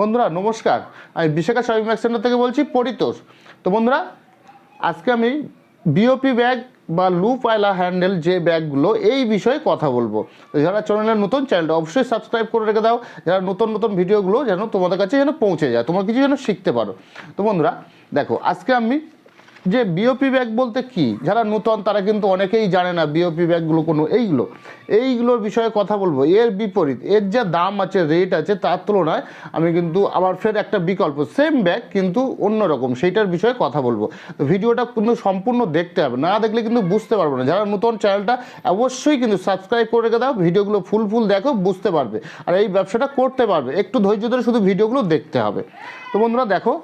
বন্ধুরা, নমস্কার। আমি বিশাখা শপিং ব্যাগ সেন্টার থেকে বলছি, পরিতোষ। তো বন্ধুরা, আজকে আমি বিওপি ব্যাগ বা লুপ আয়লা হ্যান্ডেল যে ব্যাগগুলো এই বিষয়ে কথা বলব। যারা চ্যানেলের নতুন চ্যানেলটা অবশ্যই সাবস্ক্রাইব করে রেখে দাও। যারা নতুন নতুন ভিডিওগুলো যেন তোমাদের কাছে যেন পৌঁছে যায়, তোমার কিছু যেন শিখতে পারো। তো বন্ধুরা, দেখো, আজকে আমি যে বিওপি ব্যাগ বলতে কি? যারা নূতন, তারা কিন্তু অনেকেই জানে না বিওপি ব্যাগগুলো কোনো এইগুলো। এইগুলোর বিষয়ে কথা বলব। এর বিপরীত, এর যা দাম আছে রেট আছে, তার তুলনায় আমি কিন্তু আবার ফের একটা বিকল্প সেম ব্যাগ কিন্তু অন্যরকম, সেইটার বিষয়ে কথা বলব। তো ভিডিওটা কিন্তু সম্পূর্ণ দেখতে হবে। না দেখলে কিন্তু বুঝতে পারব না। যারা নতুন চ্যানেলটা অবশ্যই কিন্তু সাবস্ক্রাইব করে রেখে দাও। ভিডিওগুলো ফুল ফুল দেখো, বুঝতে পারবে। আর এই ব্যবসাটা করতে পারবে। একটু ধৈর্য ধরে শুধু ভিডিওগুলো দেখতে হবে। তো বন্ধুরা, দেখো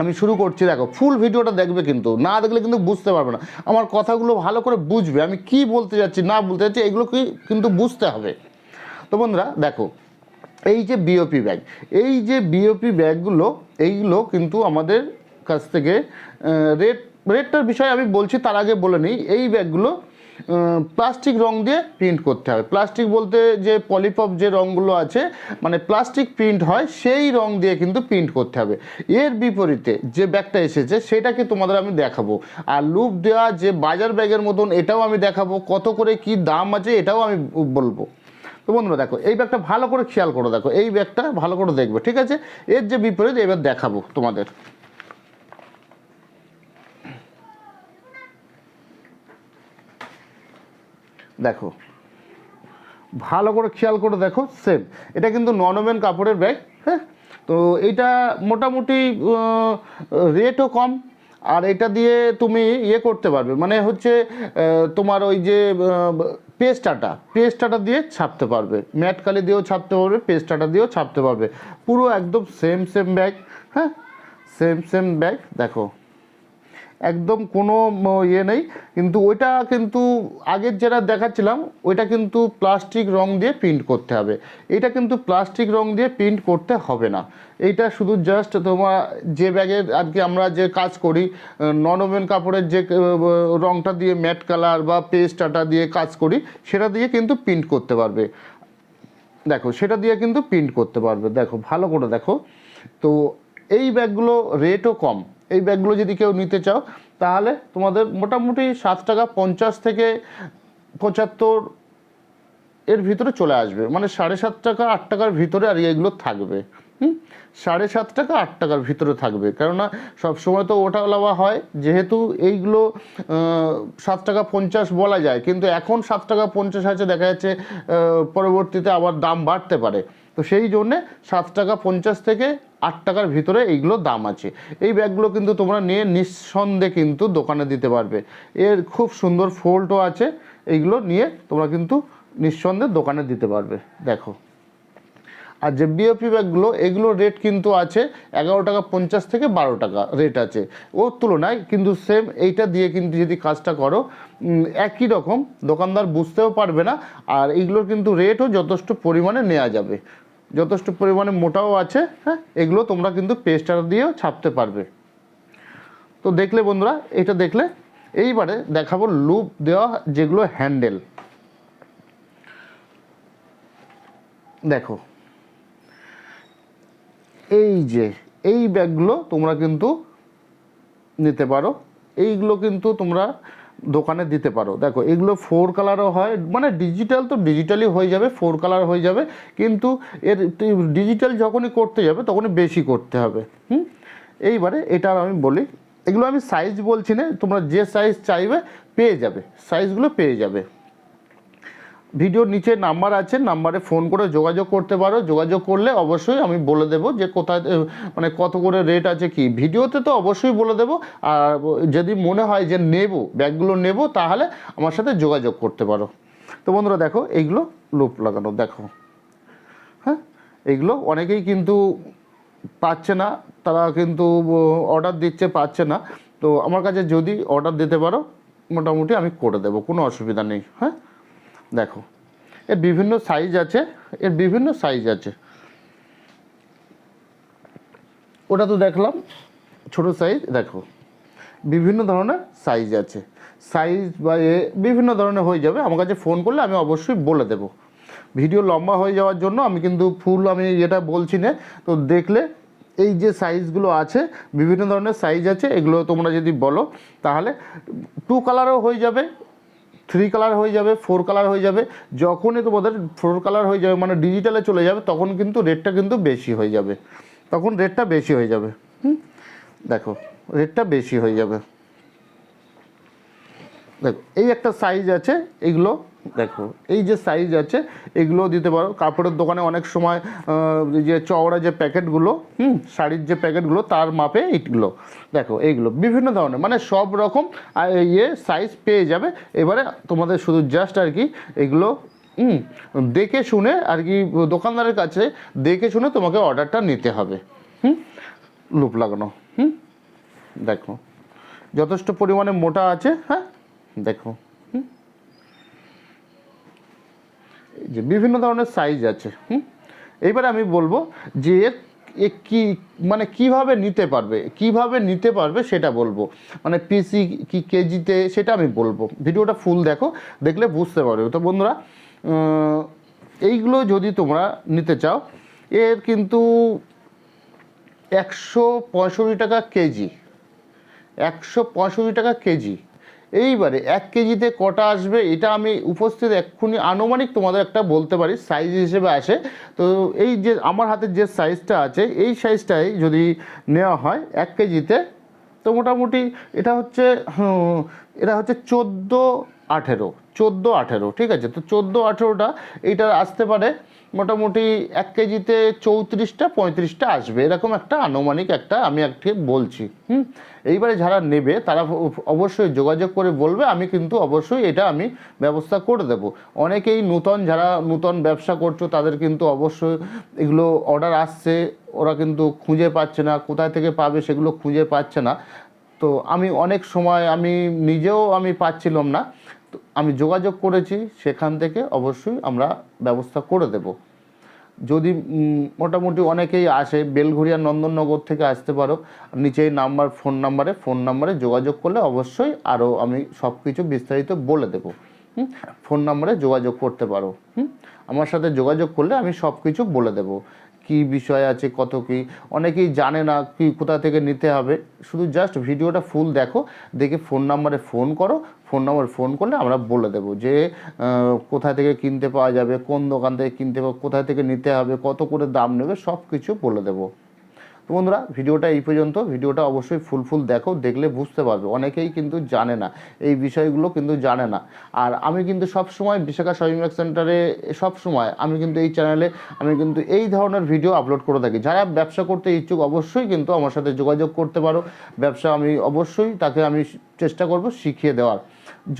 আমি শুরু করছি, দেখো ফুল ভিডিওটা দেখবে কিন্তু, না দেখলে কিন্তু বুঝতে পারবে না। আমার কথাগুলো ভালো করে বুঝবে, আমি কি বলতে যাচ্ছি, না বলতে যাচ্ছি, এগুলো কি কিন্তু বুঝতে হবে। তো বন্ধুরা, দেখো, এই যে বিওপি ব্যাগ এই যে বিওপি ব্যাগগুলো এইগুলো কিন্তু আমাদের কাছ থেকে রেট রেটটার বিষয়ে আমি বলছি, তার আগে বলে নিই, এই ব্যাগগুলো প্লাস্টিক রং দিয়ে প্রিন্ট করতে হবে। প্লাস্টিক বলতে যে পলিপপ যে রঙগুলো আছে মানে প্লাস্টিক প্রিন্ট হয়, সেই রং দিয়ে কিন্তু প্রিন্ট করতে হবে। এর বিপরীতে যে ব্যাগটা এসেছে, সেটাকে তোমাদের আমি দেখাবো। আর লুপ দেওয়া যে বাজার ব্যাগের মতন, এটাও আমি দেখাবো। কত করে কি দাম আছে, এটাও আমি বলব। তো বন্ধুরা দেখো, এই ব্যাগটা ভালো করে খেয়াল করে দেখো। এই ব্যাগটা ভালো করে দেখবে, ঠিক আছে? এর যে বিপরীত, এবার দেখাবো তোমাদের। দেখো। ভালো করে খেয়াল করে দেখো সেম এটা কিন্তু ননওমেন কাপড়ের ব্যাগ হ্যাঁ? তো এইটা মোটামুটি রেটও কম, আর এটা দিয়ে তুমি ইয়ে করতে পারবে। মানে হচ্ছে তোমার ওই যে পেস্টাটা পেস্টাটা দিয়ে ছাপতে পারবে। ম্যাট কালি দিয়েও ছাপতে পারবে, পেস্টাটা দিয়েও ছাপতে পারবে। পুরো একদম সেম সেম ব্যাগ হ্যাঁ? সেম সেম ব্যাগ দেখো। একদম কোনো ইয়ে নেই। কিন্তু ওইটা কিন্তু আগের যেটা দেখাচ্ছিলাম, ওইটা কিন্তু প্লাস্টিক রং দিয়ে প্রিন্ট করতে হবে। এটা কিন্তু প্লাস্টিক রং দিয়ে প্রিন্ট করতে হবে না। এইটা শুধু জাস্ট তোমার যে ব্যাগের আর কি আমরা যে কাজ করি নন ওভেন কাপড়ের যে রংটা দিয়ে ম্যাট কালার বা পেস্টাটা দিয়ে কাজ করি, সেটা দিয়ে কিন্তু প্রিন্ট করতে পারবে। দেখো, সেটা দিয়ে কিন্তু প্রিন্ট করতে পারবে। দেখো, ভালো করে দেখো। তো এই ব্যাগগুলো রেটও কম। এই ব্যাগগুলো যদি কেউ নিতে চাও, তাহলে তোমাদের মোটামুটি সাত টাকা পঞ্চাশ থেকে পঁচাত্তর এর ভিতরে চলে আসবে। মানে সাড়ে সাত টাকা, আট টাকার ভিতরে আর এগুলো থাকবে। হুম? সাড়ে সাত টাকা, আট টাকার ভিতরে থাকবে। কেননা সবসময় তো ওটা লাওয়া হয়। যেহেতু এইগুলো সাত টাকা পঞ্চাশ বলা যায়। কিন্তু এখন সাত টাকা পঞ্চাশ আছে, দেখা যাচ্ছে পরবর্তীতে আবার দাম বাড়তে পারে। তো সেই জন্যে সাত টাকা পঞ্চাশ থেকে আট টাকার ভিতরে এইগুলো দাম আছে। এই ব্যাগগুলো কিন্তু তোমরা নিয়ে নিঃসন্দেহে কিন্তু দোকানে দিতে পারবে। এর খুব সুন্দর ফোল্ডও আছে। এইগুলো নিয়ে তোমরা কিন্তু নিঃসন্দেহে দোকানে দিতে পারবে। দেখো। আর যে বিওপি ব্যাগগুলো, এগুলো রেট কিন্তু আছে এগারো টাকা পঞ্চাশ থেকে বারো টাকা রেট আছে। ওর তুলনায় কিন্তু সেম এইটা দিয়ে কিন্তু যদি কাজটা করো একই রকম দোকানদার বুঝতেও পারবে না। আর এইগুলোর কিন্তু রেটও যথেষ্ট পরিমাণে নেওয়া যাবে। যথেষ্ট পরিমাণে মোটাও আছে হ্যাঁ? এগুলো তোমরা কিন্তু পেস্টার দিয়েও ছাপতে পারবে। তো দেখলে বন্ধুরা, এটা দেখলে, এইবারে দেখাবো লুপ দেওয়া যেগুলো হ্যান্ডেল। দেখো, এই যে, এই ব্যাগগুলো তোমরা কিন্তু নিতে পারো। এইগুলো কিন্তু তোমরা দোকানে দিতে পারো। দেখো, এগুলো ফোর কালারও হয় মানে ডিজিটাল তো ডিজিটালি হয়ে যাবে ফোর কালার হয়ে যাবে, কিন্তু এর ডিজিটাল যখনই করতে যাবে, তখনই বেশি করতে হবে, হুম? এইবারে এটা আমি বলি, এগুলো আমি সাইজ বলছি না, তোমরা যে সাইজ চাইবে, পেয়ে যাবে সাইজগুলো পেয়ে যাবে। ভিডিওর নিচে নাম্বার আছে, নাম্বারে ফোন করে যোগাযোগ করতে পারো। যোগাযোগ করলে অবশ্যই আমি বলে দেবো যে কোথায় মানে কত করে রেট আছে কি। ভিডিওতে তো অবশ্যই বলে দেবো। আর যদি মনে হয় যে নেব, ব্যাগগুলো নেব, তাহলে আমার সাথে যোগাযোগ করতে পারো। তো বন্ধুরা দেখো, এইগুলো লুপ লাগানো, দেখো। হ্যাঁ? এইগুলো অনেকেই কিন্তু পাচ্ছে না। তারা কিন্তু অর্ডার দিচ্ছে, পাচ্ছে না। তো আমার কাছে যদি অর্ডার দিতে পারো, মোটামুটি আমি করে দেবো, কোনো অসুবিধা নেই। হ্যাঁ? দেখো, এর বিভিন্ন সাইজ আছে, এর বিভিন্ন সাইজ আছে। ওটা তো দেখলাম, ছোট সাইজ দেখো। বিভিন্ন ধরনের সাইজ আছে। সাইজ বা এ বিভিন্ন ধরনের হয়ে যাবে। আমার কাছে ফোন করলে আমি অবশ্যই বলে দেবো। ভিডিও লম্বা হয়ে যাওয়ার জন্য আমি কিন্তু ফুল আমি যেটা বলছি না। তো দেখলে এই যে সাইজগুলো আছে, বিভিন্ন ধরনের সাইজ আছে, এগুলো তোমরা যদি বলো, তাহলে টু কালারও হয়ে যাবে। থ্রি কালার হয়ে যাবে ফোর কালার হয়ে যাবে। যখনই তোমাদের ফোর কালার হয়ে যাবে মানে ডিজিটালে চলে যাবে, তখন কিন্তু রেটটা কিন্তু বেশি হয়ে যাবে। তখন রেটটা বেশি হয়ে যাবে। হুম? দেখো রেটটা বেশি হয়ে যাবে। দেখো, এই একটা সাইজ আছে, এগুলো দেখো, এই যে সাইজ আছে এগুলো দিতে পারো। কাপড়ের দোকানে অনেক সময় যে চওড়া যে প্যাকেটগুলো, হুম, শাড়ির যে প্যাকেটগুলো, তার মাপে এইগুলো। দেখো, এইগুলো, বিভিন্ন ধরনের মানে সব রকম ইয়ে সাইজ পেয়ে যাবে। এবারে তোমাদের শুধু জাস্ট আর কি, এগুলো, হুম, দেখে শুনে আর কি, দোকানদারের কাছে দেখে শুনে তোমাকে অর্ডারটা নিতে হবে। হুম, লুপ লাগানো, হুম, দেখো, যথেষ্ট পরিমাণে মোটা আছে হ্যাঁ? দেখো। যে বিভিন্ন ধরনের সাইজ আছে। হুম এইবারে আমি বলব যে এ কি মানে কীভাবে নিতে পারবে, কীভাবে নিতে পারবে সেটা বলব। মানে পিসি কি কেজিতে সেটা আমি বলব। ভিডিওটা ফুল দেখো, দেখলে বুঝতে পারবে। তো বন্ধুরা এইগুলো যদি তোমরা নিতে চাও, এর কিন্তু একশো পঁয়ষট্টি টাকা কেজি, একশো পঁয়ষট্টি টাকা কেজি এইবারে এক কেজিতে কটা আসবে, এটা আমি উপস্থিত এক্ষুনি আনুমানিক তোমাদের একটা বলতে পারি সাইজ হিসেবে আসে। তো এই যে আমার হাতে যে সাইজটা আছে, এই সাইজটাই যদি নেওয়া হয় এক কেজিতে, তো মোটামুটি এটা হচ্ছে এটা হচ্ছে চোদ্দ আঠেরো। চোদ্দ আঠেরো, ঠিক আছে? তো চোদ্দ আঠেরোটা এইটা আসতে পারে মোটামুটি এক কেজিতে চৌত্রিশটা, পঁয়ত্রিশটা আসবে। এরকম একটা আনুমানিক একটা আমি একটি বলছি, হুম? এইবারে যারা নেবে, তারা অবশ্যই যোগাযোগ করে বলবে, আমি কিন্তু অবশ্যই এটা আমি ব্যবস্থা করে দেব। অনেকেই নূতন যারা নূতন ব্যবসা করছ, তাদের কিন্তু অবশ্যই এগুলো অর্ডার আসছে, ওরা কিন্তু খুঁজে পাচ্ছে না, কোথায় থেকে পাবে সেগুলো খুঁজে পাচ্ছে না। তো আমি অনেক সময়, আমি নিজেও আমি পাচ্ছিলাম না। আমি যোগাযোগ করেছি, সেখান থেকে অবশ্যই আমরা ব্যবস্থা করে দেব। যদি মোটামুটি অনেকেই আসে বেলঘরিয়া নন্দননগর থেকে আসতে পারো, নিচেই নাম্বার, ফোন নাম্বারে ফোন নাম্বারে যোগাযোগ করলে অবশ্যই আরও আমি সব কিছু বিস্তারিত বলে দেবো। ফোন নাম্বারে যোগাযোগ করতে পারো। হুম, আমার সাথে যোগাযোগ করলে আমি সব কিছু বলে দেবো। কি বিষয় আছে, কত কি, অনেকেই জানে না কি, কোথা থেকে নিতে হবে। শুধু জাস্ট ভিডিওটা ফুল দেখো, দেখে ফোন নাম্বারে ফোন করো ফোন নাম্বার ফোন করলে আমরা বলে দেবো যে কোথা থেকে কিনতে পাওয়া যাবে, কোন দোকান থেকে কিনতে পাবো, কোথায় থেকে নিতে হবে, কত করে দাম নেবে সব কিছু বলে দেবো। তো বন্ধুরা, ভিডিওটা এই পর্যন্ত। ভিডিওটা অবশ্যই ফুল ফুল দেখো, দেখলে বুঝতে পারবে। অনেকেই কিন্তু জানে না, এই বিষয়গুলো কিন্তু জানে না। আর আমি কিন্তু সব সময় বিশাখা ব্যাগ সেন্টারে সব সময় আমি কিন্তু এই চ্যানেলে, আমি কিন্তু এই ধরনের ভিডিও আপলোড করে থাকি। যারা ব্যবসা করতে ইচ্ছুক, অবশ্যই কিন্তু আমার সাথে যোগাযোগ করতে পারো। ব্যবসা আমি অবশ্যই তাকে আমি চেষ্টা করব শিখিয়ে দেওয়ার।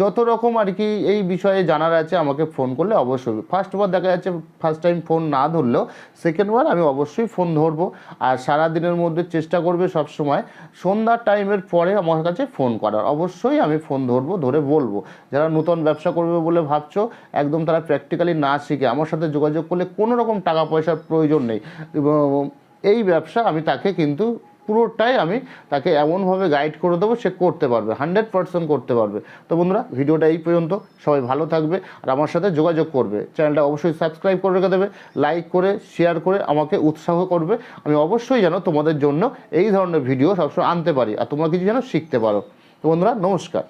যত রকম আর কি এই বিষয়ে জানার আছে, আমাকে ফোন করলে অবশ্যই। ফার্স্ট বার দেখা যাচ্ছে ফার্স্ট টাইম ফোন না ধরলেও সেকেন্ড বার আমি অবশ্যই ফোন ধরবো। আর সারা দিনের মধ্যে চেষ্টা করবে সব সময়। সন্ধ্যার টাইমের পরে আমার কাছে ফোন করার। অবশ্যই আমি ফোন ধরবো, ধরে বলব। যারা নতুন ব্যবসা করবে বলে ভাবছ, একদম তারা প্র্যাকটিক্যালি না শিখে আমার সাথে যোগাযোগ করলে কোনো রকম টাকা পয়সার প্রয়োজন নেই। এই ব্যবসা আমি তাকে কিন্তু পুরোটাই আমি তাকে এমনভাবে গাইড করে দেবো, সে করতে পারবে হান্ড্রেড পারসেন্ট করতে পারবে। তো বন্ধুরা, ভিডিওটা এই পর্যন্ত। সবাই ভালো থাকবে আর আমার সাথে যোগাযোগ করবে। চ্যানেলটা অবশ্যই সাবস্ক্রাইব করে রেখে দেবে লাইক করে শেয়ার করে আমাকে উৎসাহ করবে। আমি অবশ্যই যেন তোমাদের জন্য এই ধরনের ভিডিও সবসময় আনতে পারি আর তোমরা কিছু যেন শিখতে পারো। তো বন্ধুরা, নমস্কার।